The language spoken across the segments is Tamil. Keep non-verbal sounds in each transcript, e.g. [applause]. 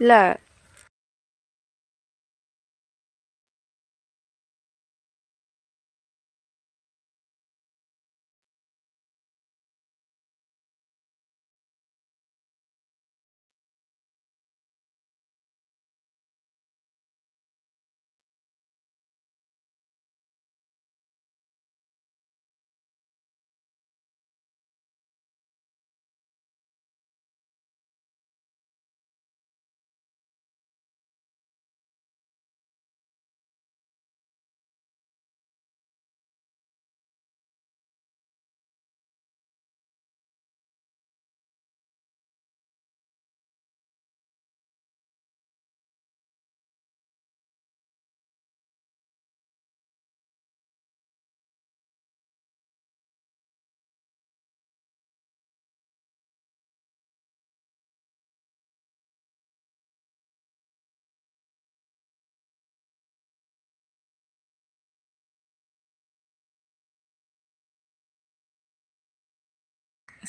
இல்லை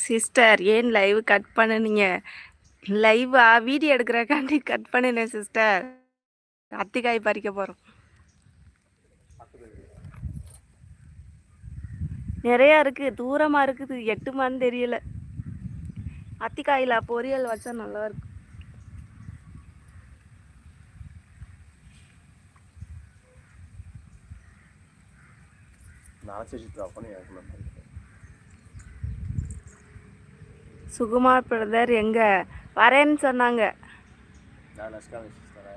சிஸ்டர் ஏன் லைவ் கட் பண்ணுனீங்க? லைவா வீடியோ எடுக்கிறக்காண்டி கட் பண்ணினேன் சிஸ்டர் அத்திக்காய் பறிக்க போகிறோம் நிறையா இருக்குது தூரமாக இருக்குது எட்டுமான்னு தெரியல. அத்திக்காயில் பொரியல் வச்சா நல்லா இருக்கும். நாளைக்கு சித்ரா பண்ணி எனக்கு சுகுமார் பிரதர் எங்க? வரேன்னு சொன்னாங்க நான் நஸ்கா சிஸ்டரா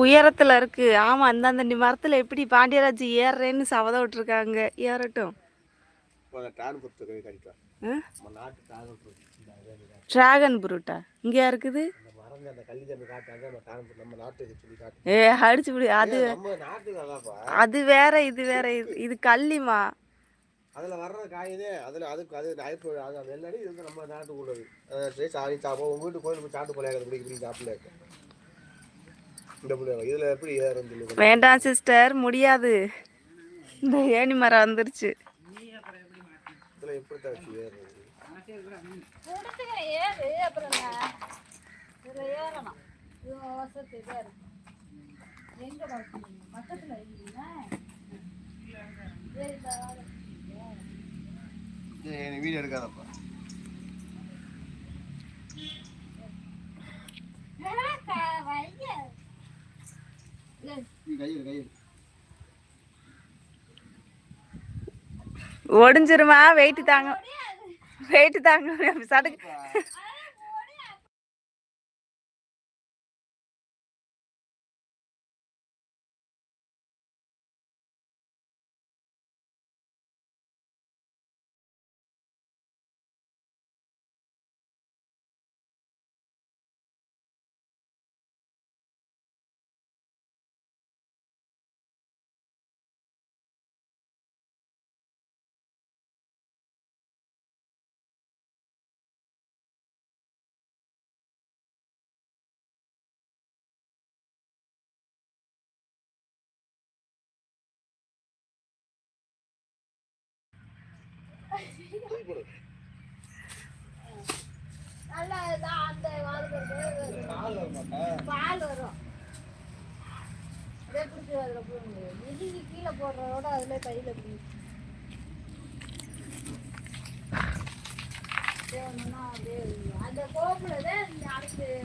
உயரத்தில் இருக்கு. ஆமாம் அந்தந்த மரத்தில் எப்படி பாண்டியராஜ் ஏறுறேன்னு சபதம் விட்டுருக்காங்க. ஏறட்டும். டிராகன் புருட்டா? இங்கே இருக்குது ஏ அடிச்சு விடு அது அது வேற இது வேற இது இது கள்ளிமா அதில் வர்ற காயினே அதில் அதுக்கு அது நைப்பு அது வெள்ளடி இது நம்ம நாட்டுக்கு உள்ளது அதை சாணி சாப்பிடும் உங்கள் வீட்டு கோயிலுக்கு சாப்பிட்டு போல பிடிக்க பிடிக்க சாப்பிடல இந்த பிள்ளை இதில் எப்படி ஏறும் சொல்லி வேண்டாம் சிஸ்டர் முடியாது. இந்த ஏணி மரம் வந்துருச்சு. இதில் எப்படி ஏறு. அப்புறம்? இதுல ஏறணும். இது எங்க பக்கத்துல வீடியோ எடுக்காதப்பா. ஒடிஞ்சிருமா? வெயிட் தாங்க வெயிட் தாங்க. சடுக்கு வாழ்க்கை பால் வரும். அப்படியே பிடிச்சி அதில் போடுங்க. மிதிக்கு கீழே போடுறதோட அதுல கையில் பிடி.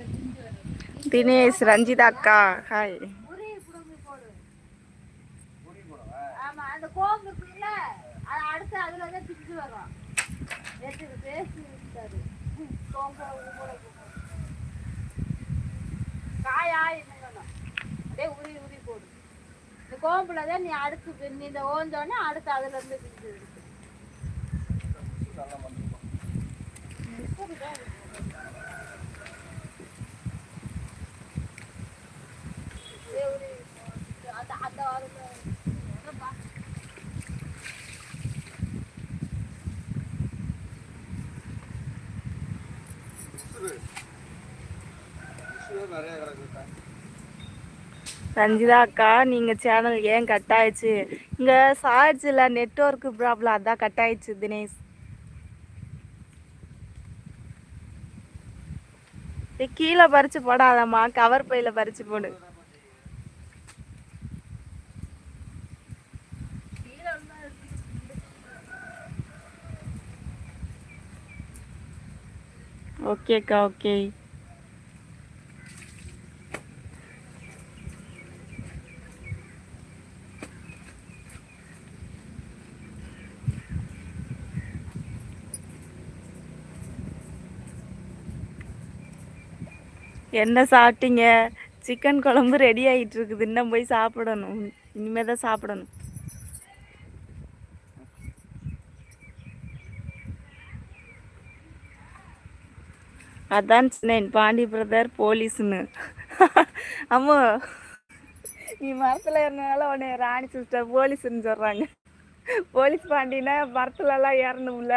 பிடிச்சி வரும். தினேஷ் ரஞ்சிதா அக்கா ஹாய் போடு. ஆமா அந்த கோம்பு இருக்குல்ல அது அடுத்து அதுல தான் பிடிச்சி வரும் எடுத்து பேசி விட்டாரு கோம்பு கூட காயா என்ன அப்படியே உரி உரி போடு இந்த கோம்புல தான் நீ அடுத்து நீ இந்த ஓந்தோடனே அடுத்து அதுல இருந்து பிடிச்சி உரி அந்த அந்த நிறைய கிடக்குக்கா. ரஞ்சிதா அக்கா நீங்க சேனல் ஏன் கட் ஆயிடுச்சு இங்கே சார்ஜ்ல நெட்வொர்க் ப்ராப்ளம் அதான் கட் ஆயிடுச்சு தினேஷ் கீழே பறிச்சு போடாதம்மா கவர் பையில பறிச்சு போடு. ஓகேக்கா ஓகே என்ன சாப்பிட்டீங்க? சிக்கன் குழம்பு ரெடி ஆகிட்டு இருக்குது இன்னும் போய் சாப்பிடணும். இனிமேல் தான் சாப்பிடணும். அதான் சொன்னேன் பாண்டி பிரதர் போலீஸ்னு. அம்மா நீ மரத்தில் ஏறினால உடனே ராணி சிஸ்டர் போலீஸ்ன்னு சொல்கிறாங்க போலீஸ் பாண்டினா மரத்துலலாம் ஏறணும்ல.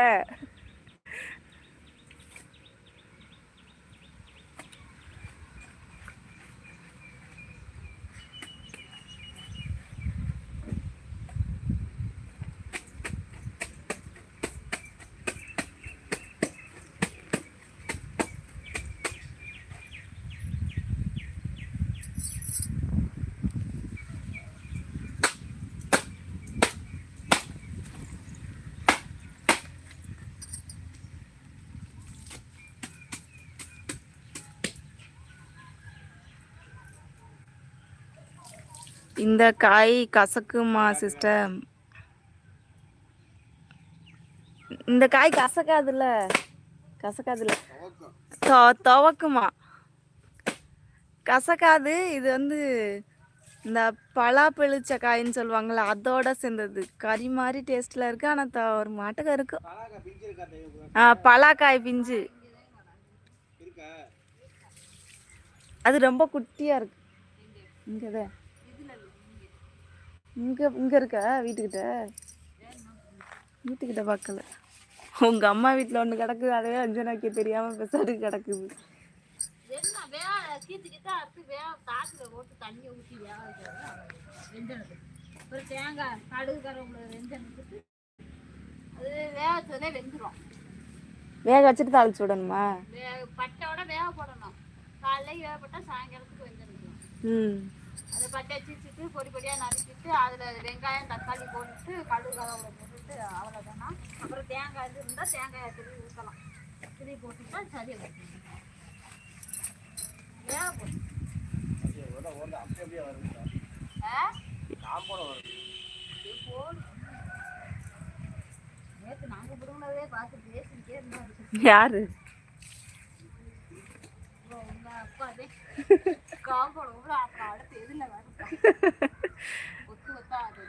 இந்த காய் கசக்குமா சிஸ்டர் இந்த காய் கசக்காதுல்ல. கசக்காதுல்ல. துவக்குமா. கசக்காது இது வந்து இந்த பலா பெளிச்ச காயின்னு சொல்லுவாங்கள்ல அதோட சேர்ந்தது. கறி மாதிரி டேஸ்டில் இருக்குது ஆனால் த- ஒரு மாட்டுக்கு இருக்கும் ஆ பலாக்காய் பிஞ்சு. அது ரொம்ப குட்டியாக இருக்கு. தான் இங்க இங்க இருக்கா? வீட்டுக்கிட்ட? வீட்டுக்கிட்ட பார்க்கல. உங்க அம்மா வீட்ல ஒண்ணு கிடக்குது அதே அஞ்சனாக்கி தெரியாம பெசாடு கிடக்குது. ஒரு தேங்காய் கடுகு கருவேப்பிலை வெஞ்சனத்துக்கு அது வேக வச்சதே வெந்துடும் வேக வச்சுட்டு தாளிச்சு விடணுமா? வே பட்டையோட வேக போடணும். காலையில் வேக போட்டால் சாயங்காலத்துக்கு வெந்துடும் ம். அதை பட்டையை சீச்சிட்டு பொடி பொடியாக நறுக்கிட்டு அதில் வெங்காயம் தக்காளி போட்டுட்டு கடுகு கருவேப்பிலை போட்டுட்டு அவ்வளோதானா அப்புறம் தேங்காய் இது இருந்தால் தேங்காயை திருவி ஊற்றலாம் திருவி போட்டுட்டா சரியாக வைக்கணும் வேக போட்டு அப்படியே வருது யாரு அப்புறம் உங்க அப்பாவே காம்பவுண்ட் கூட அப்புறம் அடுத்து எதுல வரும் [laughs] ஒத்து ஒத்தா அது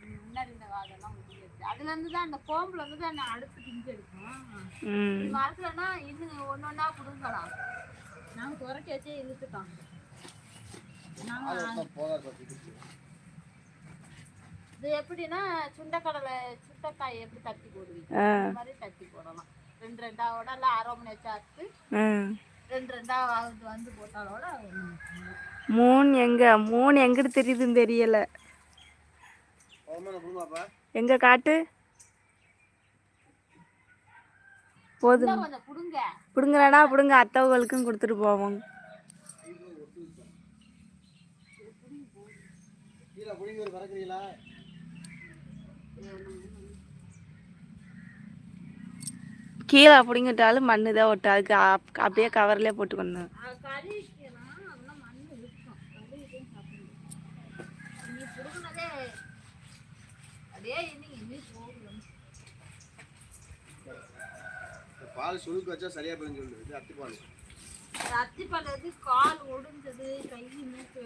நீங்க முன்னாடி இந்த அதெல்லாம் முடியாது அதுல இருந்து தான் அந்த கோம்புல இருந்து தான் நான் அடுத்து பிஞ்சு எடுக்கும் ம். மரத்துலன்னா இன்னும் ஒன்று ஒன்றா புடுங்கலாம் நாங்கள் துறக்கி வச்சே இழுத்துட்டோம். இது எப்படின்னா சுண்டைக்கடலை சுண்டைக்காய் எப்படி தட்டி போடுவீங்க? மாதிரி தட்டி போடலாம். ரெண்டு ரெண்டா உடல அரை மணி வச்சு அறுத்து ம். ரெண்டு ரெண்டா வந்து போட்டாலோட மூணு எங்க? மூணு எங்கிட்டு தெரியுதுன்னு தெரியல. எங்க காட்டு? போதும். கொஞ்சம் புடுங்க. அத்தவங்களுக்கும் கொடுத்துட்டு போவோம். கீழே புடிங்க ஒரு பறக்குறீங்களா? கீழே பிடிங்கிட்டாலும் மண்ணு தான் ஒட்டு அதுக்கு அப்- அப்படியே கவர்லேயே போட்டுக்கணும். பால் சுழுக்கு வச்சா சரியா போயின்னு சொல்லுது இது அத்திப்பால் அத்திப்பழது கால் ஒடிஞ்சது கை மூக்கு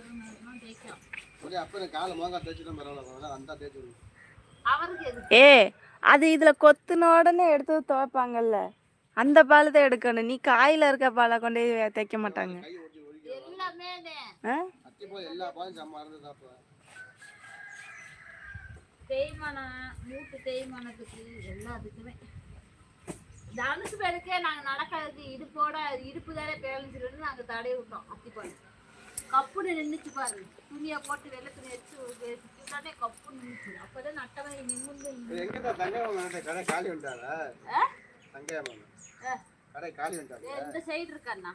ஒரே அப்போ காலை மோங்கா தேய்ச்சி தான் பரவாயில்ல அந்த தேய்ச்சி விடுங்க அவருக்கு எது? ஏ அது இதுல கொத்துன உடனே எடுத்து துவைப்பாங்கல்ல. அந்த பால் தான் எடுக்கணும். நீ காயில இருக்க பாலை கொண்டு தைக்க மாட்டாங்க. தனுசு பேருக்கே நாங்க நடக்கிறதுக்கு இடுப்போட இடுப்பு தானே பேலன்ஸ் நாங்க தடைய விட்டோம் பாரு கப்புன்னு நின்னுச்சு பாரு துணியை போட்டு வெள்ளை துணி வச்சு சுத்தானே கப்புன்னு நின்னுச்சு. அப்பதான் நட்டவை நிமிர்ந்து எங்கிட்ட தங்கையம்மன் கடை காலி? தங்கையம்மன் ஆ. கடை காலி ஏ, இந்த சைடு இருக்கண்ணா?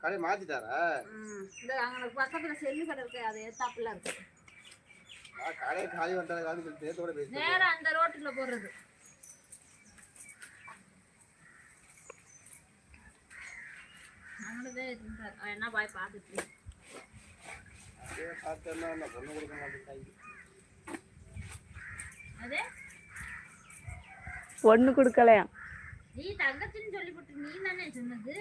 கடை மாத்திட்டாரா? இந்த அங்க பக்கத்துல செல்லு கடை இருக்கு. அது ஏத்தாப்புல இருக்கு. கடை காலி வந்துட்டாங்க சொல்லி நேத்தோட பேசி நேரா அந்த ரோட்டுல போடுறது அங்கதான் இருந்தார் என்ன பாய் பார்த்துட்டு? பார்த்தேன்னா பொண்ணு கொடுக்க மாட்டேன் அதே? ஒன்று கொடுக்கலையாம் நீ தங்கச்சின்னு சொல்லிவிட்டு நீ தானே சொன்னது?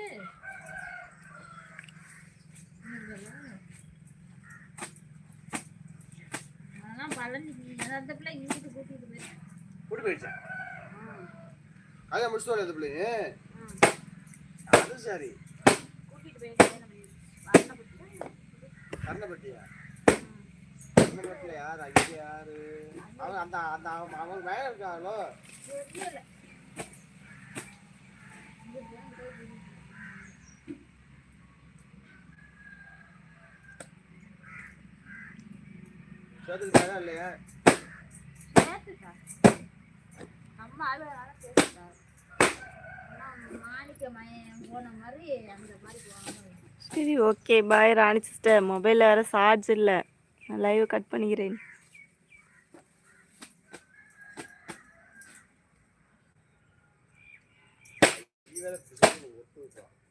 அதெல்லாம் பழனி அந்த பிள்ளை இங்கிட்டு கூட்டிட்டு போயிருக்கேன் கூட்டி போயிடுச்சா? கல்யாணம் முடிச்சுட்டு வரது பிள்ளைங்க அது சரி. கூட்டிட்டு போயிருக்கேன் வரணப்பட்டு கர்ணப்பட்டியா யார்? அங்கே யாரு? அவங்க அந்த அந்த அவங்க மேலே இருக்காங்களோ தெரியல சேர்த்துக்கிட்டாரா இல்லையா? அம்மா நம்ம ஆளு சேர்த்துட்டா ஆனா மாணிக்க மயம் போன மாதிரி அந்த மாதிரி போன மாதிரி சரி ஓகே பாய் ராணி சிஸ்டர் மொபைலில் வேறு சார்ஜ் இல்லை. நான் லைவ் கட் பண்ணிக்கிறேன்.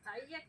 கையை